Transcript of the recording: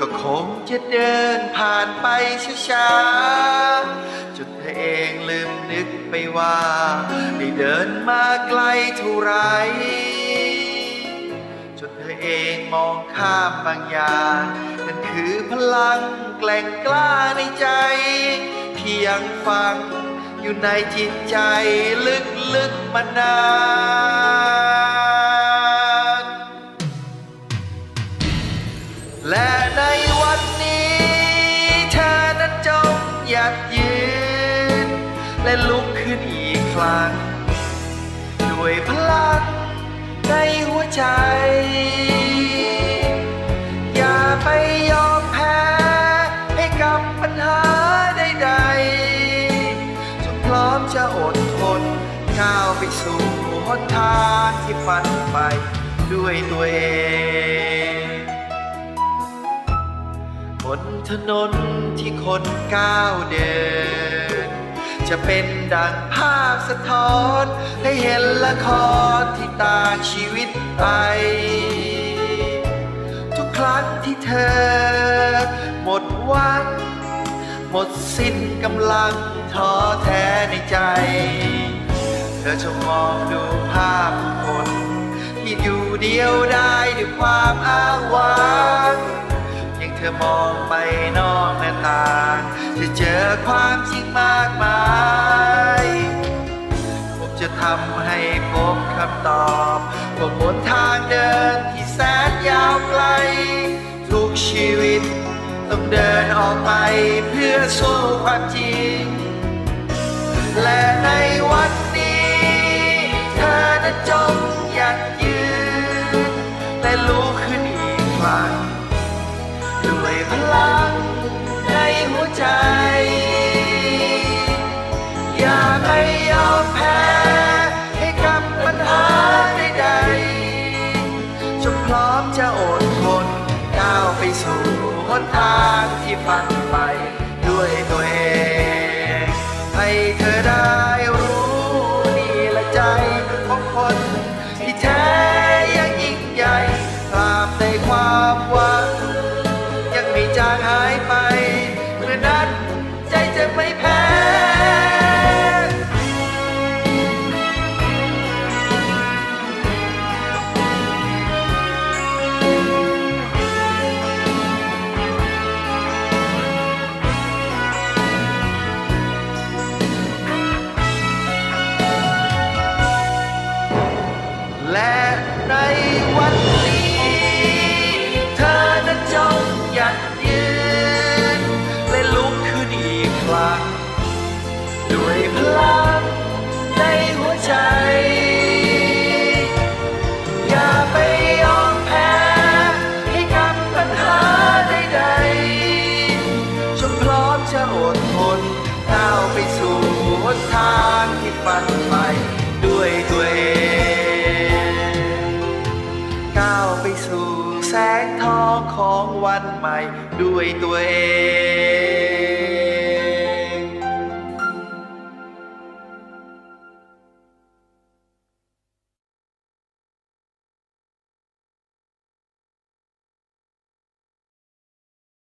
ก็คงจะเดินผ่านไปช้าๆจนเธอเองลืมนึกไปว่า ได้เดินมาไกลเท่าไรจนเธอเองมองข้ามบางอย่างนั่นคือพลังแกล่งกล้าในใจที่ยังฝังอยู่ในจิตใจลึกๆมานาน ลุกขึ้นอีกครั้ง ด้วยพลังในหัวใจ อย่าไปยอมแพ้ให้กับปัญหาใดๆจงพร้อมจะอดทนก้าวไปสู่หนทางที่ฝันไปด้วยตัวเองบนถนนที่คนก้าวเดิน จะเป็นดังภาพสะท้อน ให้เห็นละครที่ตาชีวิตไป ทุกครั้งที่เธอ หมดหวัง หมดสิ้นกำลังท้อแท้ในใจ เธอจะมองดูภาพคน ที่อยู่เดียวได้ด้วยความอ้างว้างยัง ธอมองไปนอกหน้าต่างจะเจอความจริงมากมายผมจะทำให้พบคำตอบว่าบนทางเดินที่แสนยาวไกล ทุกชีวิตต้องเดินออกไปเพื่อสู้ความจริง และในวันนี้ เธอนั้นจงหยัดยืนและลุก อย่าไปยอมแพ้ให้กับปัญหาใดๆจงพร้อมจะอดทนก้าวไปสู่หนทางที่ฝันไปด้วยตัวเองให้เธอได้รู้นี่ละใจของคนที่แท้ยังยิ่งใหญ่ตามในความหวังยังไม่จางหายไปเมื่อนั้นใจจะไม่แพ้ ด้วยพลังในหัวใจ อย่าไปยอมแพ้ให้กับปัญหาใดๆจงพร้อมจะอดทนก้าวไปสู่หนทางที่ฝันไปด้วยตัวเองก้าวไปสู่แสงทองของวันใหม่ด้วยตัวเอง